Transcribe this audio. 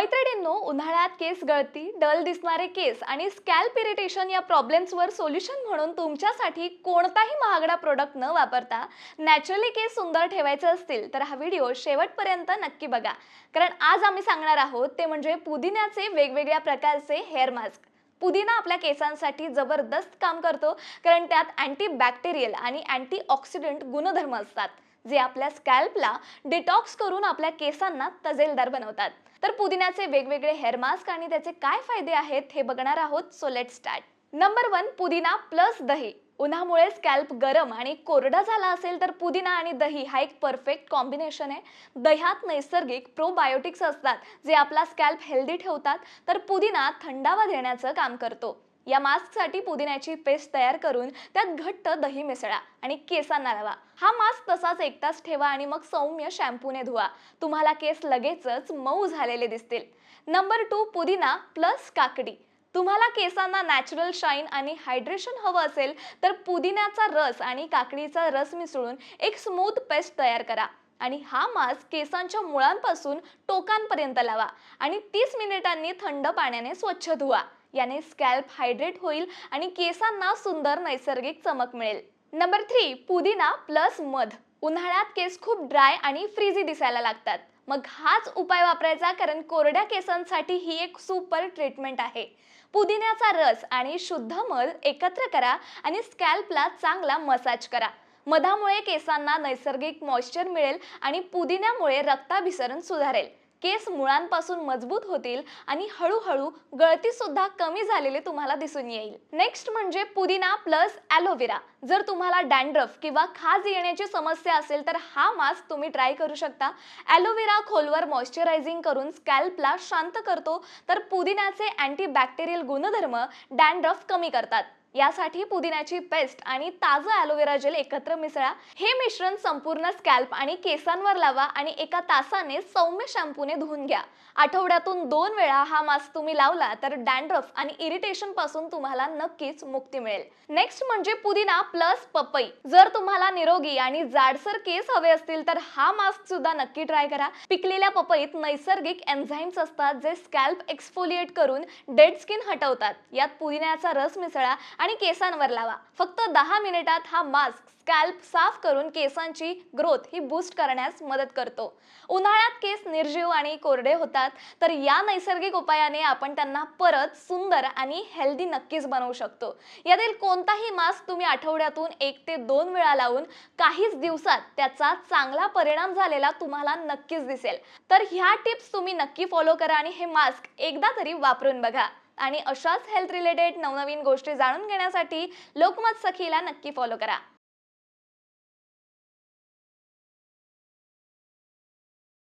मैत्रिणींनो उन्हाळ्यात केस गळती डल दिसणारे केस आणि स्कॅल्प इरिटेशन या प्रॉब्लेम्सवर सोल्युशन म्हणून तुमच्यासाठी कोणताही महागडा प्रोडक्ट न वापरता नॅचरली केस सुंदर ठेवायचे असतील तर हा व्हिडिओ शेवटपर्यंत नक्की बघा. कारण आज आम्ही सांगणार आहोत ते म्हणजे पुदिन्याचे वेगवेगळ्या प्रकारचे हेअर मास्क पुदिना आपल्या केसांसाठी जबरदस्त काम करतो कारण त्यात अँटी बॅक्टेरियल आणि अँटी ऑक्सिडंट गुणधर्म असतात. जे आपल्या स्कॅल्पला डिटॉक्स करून आपल्या केसांना तजेलदार बनवतात. तर पुदिन्याचे वेगवेगळे हेअर मास्क आणि त्याचे काय फायदे आहेत हे बघणार आहोत so let start number one पुदिना प्लस दही. उन्हामुळे स्कॅल्प गरम आणि कोरडा झाला असेल तर पुदिना आणि दही हा एक परफेक्ट कॉम्बिनेशन आहे. दह्यात नैसर्गिक प्रोबायोटिक्स असतात जे आपला स्कॅल्प हेल्दी ठेवतात तर पुदिना थंडावा देण्याचं काम करतो. या मास्कसाठी पुदिन्याची पेस्ट तयार करून त्यात घट्ट दही मिसळा आणि केसांना लावा. हा मास्क तसाच एक तास ठेवा आणि मग सौम्य शॅम्पूने धुवा. तुम्हाला केस लगेचच मऊ झालेले दिसतील. नंबर टू पुदिना प्लस काकडी. तुम्हाला केसांना नॅचरल शाईन आणि हायड्रेशन हवं असेल तर पुदिन्याचा रस आणि काकडीचा रस मिसळून एक स्मूथ पेस्ट तयार करा. आणि हा मास्क केसांच्या मुळांपासून टोकांपर्यंत लावा आणि तीस मिनिटांनी थंड पाण्याने स्वच्छ धुवा. याने स्कॅल्प हायड्रेट होईल आणि केसांना सुंदर नैसर्गिक चमक मिळेल. नंबर थ्री पुदिना प्लस मध. उन्हाळ्यात केस खूप ड्राय आणि फ्रीजी दिसायला लागतात. मग हाच उपाय वापरायचा कारण कोरड्या केसांसाठी ही एक सुपर ट्रीटमेंट आहे. पुदिन्याचा रस आणि शुद्ध मध एकत्र करा आणि स्कॅल्पला चांगला मसाज करा. मधामुळे केसांना नैसर्गिक मॉइश्चर मिळेल आणि पुदिन्यामुळे रक्ताभिसरण सुधारेल. केस मुळांपासून मजबूत होतील आणि हळूहळू गळती सुद्धा कमी झालेले तुम्हाला दिसून येईल. नेक्स्ट म्हणजे पुदिना प्लस ॲलोव्हेरा जर तुम्हाला डॅन्ड्रफ किंवा खाज येण्याची समस्या असेल तर हा मास्क तुम्ही ट्राय करू शकता. ॲलोवेरा खोलवर मॉइश्चरायझिंग करून स्कॅल्पला शांत करतो. तर पुदिन्याचे अँटी बॅक्टेरियल गुणधर्म डॅन्ड्रफ कमी करतात. यासाठी पुदिन्याची पेस्ट आणि ताजं ॲलोवेरा जेल एकत्र मिसळा. हे मिश्रण संपूर्ण स्कॅल्प आणि केसांवर लावा आणि एका तासाने सौम्य शॅम्पूने धुवून घ्या. आठवड्यातून दोन वेळा हा मास्क तुम्ही लावला तर डॅन्ड्रफ आणि इरिटेशनपासून तुम्हाला नक्कीच मुक्ती मिळेल. नेक्स्ट म्हणजे पुदिना प्लस पपई. जर तुम्हाला निरोगी आणि जाडसर केस हवे असतील तर हा मास्क सुद्धा नक्की ट्राय करा. पिकलेल्या पपईत नैसर्गिक एन्झाईम्स असतात जे स्कॅल्प एक्सफोलिएट करून डेड स्किन हटवतात. यात पुदिन्याचा रस मिसळा आणि केसांवर लावा. फक्त दहा मिनिटात हा मास्क स्कॅल्प साफ करून केसांची ग्रोथ ही बूस्ट करण्यास मदत करतो. उन्हाळ्यात केस निर्जीव आणि कोरडे होतात तर या नैसर्गिक उपायाने आपण त्यांना परत सुंदर आणि हेल्दी नक्कीच बनवू शकतो. यातील कोणताही मास्क तुम्ही आठवड्यातून एक ते दोन वेळा लावून काहीच दिवसात त्याचा चांगला परिणाम झालेला तुम्हाला नक्कीच दिसेल. तर ह्या टिप्स तुम्ही नक्की फॉलो करा आणि हे मास्क एकदा तरी वापरून बघा. आणि अशाच हेल्थ रिलेटेड नवनवीन गोष्टी जाणून घेण्यासाठी लोकमत सखीला नक्की फॉलो करा.